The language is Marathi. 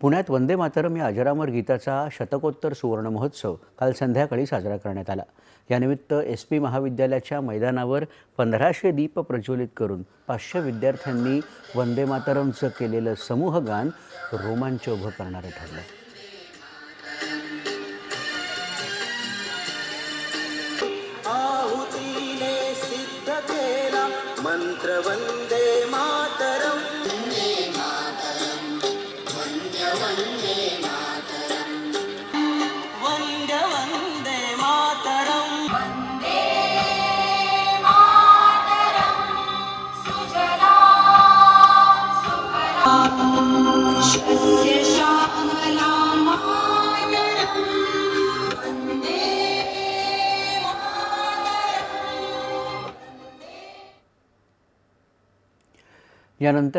पुण्यात वंदे मातरम या अजरामर गीताचा शतकोत्तर सुवर्ण महोत्सव काल संध्याकाळी साजरा करण्यात आला. यानिमित्त एस पी महाविद्यालयाच्या मैदानावर पंधराशे दीप प्रज्वलित करून पाचशे विद्यार्थ्यांनी वंदे मातरमचं केलेलं समूहगान रोमांच उभं करणारं ठरलं. मंत्र वंदे मातरम. यानंतर